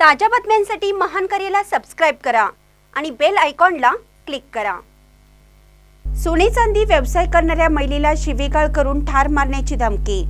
ताज्या बातम्यांसाठी महान करेला सबस्क्राईब करा आणि बेल आयकॉनला क्लिक करा. सोने चांदी व्यवसाय करणाऱ्या महिलेला शिवीगाळ करून ठार मारण्याची धमकी.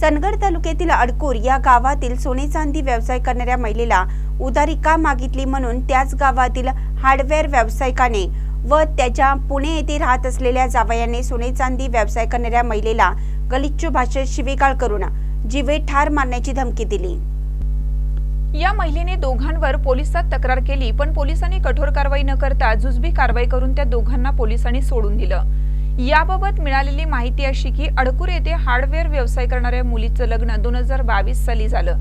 चंदगड तालुक्यातील अडकूर या गावातील सोने चांदी व्यवसाय करणाऱ्या महिलेला उधारी का मागितली म्हणून त्याच गावातील हार्डवेअर व्यावसायिकाने व त्याच्या पुणे येथे राहत असलेल्या जावयाने सोने चांदी व्यवसाय करणाऱ्या महिलेला गलिच्छ भाषेत शिवीगाळ करून जीवे ठार मारण्याची धमकी दिली. या महिलेने दोघांवर पोलिसात तक्रार केली पण पोलिसांनी कठोर कारवाई न करता जुजबी कारवाई करून त्या दोघांना पोलिसांनी सोडून दिलं. याबाबत मिळालेली माहिती अशी की अडकूर येथे हार्डवेअर व्यवसाय करणाऱ्या मुलीचं लग्न दोन हजार बावीस साली झालं.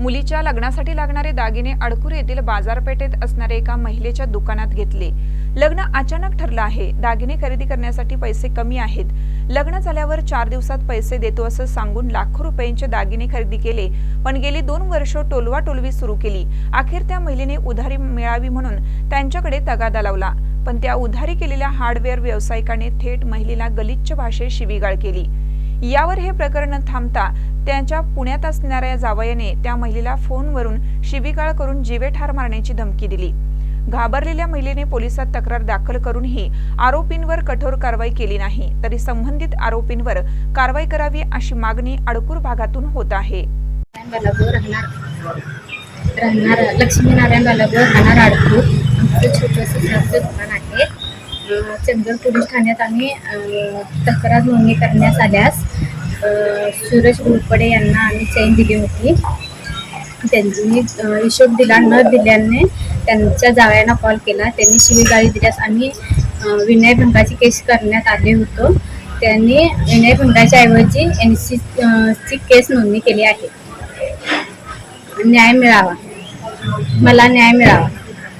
मुलीच्या लग्नासाठी लागणारे दागिने अडकूर येथील बाजारपेठेत असणाऱ्या एका महिलेच्या दुकानात घेतले. लग्न अचानक ठरलं आहे. दागिने खरेदी करण्यासाठी पैसे कमी आहेत. लग्न झाल्यावर चार दिवसात पैसे देतो असं सांगून लाखो रुपयांचे दागिने खरेदी केले. पण गेली दोन वर्ष टोलवा टोलवी सुरू केली. अखेर त्या महिलेने उधारी मिळावी म्हणून त्यांच्याकडे तगादा लावला. पण त्या उधारी केलेल्या हार्डवेअर व्यावसायिकाने थेट महिलेला गलिच्छ भाषेत शिवीगाळ केली. यावर हे प्रकरण थांबता त्यांच्या पुण्यात असणाऱ्या जावयाने त्या महिलेला फोनवरून शिबिकाळ करून जीवे ठार मारण्याची धमकी दिली. घाबरलेल्या महिलेने पोलिसात तक्रार दाखल करूनही आरोपींवर कठोर कारवाई केली नाही तरी संबंधित आरोपींवर कारवाई करावी अशी मागणी अडकूर भागातून होत आहे. राहणार लक्ष्मीनारायण बालापूर राहणार अडकूर आमचं छोटंसं दुकान आहे. चंदगड पोलीस ठाण्यात आम्ही तक्रार नोंदणी करण्यास आल्यास सूरज सुरेश घोरपडे यांना आम्ही चैन दिली होती. त्यांनी हिशोब दिला न दिल्याने त्यांच्या जावयांना कॉल केला. त्यांनी शिवीगाळी दिल्यास आम्ही विनयभंगाची केस करण्यात आले होतो. त्यांनी विनयभंगाच्या ऐवजी एन सी ची केस नोंदणी केली आहे. न्याय मिळावा. मला न्याय मिळावा.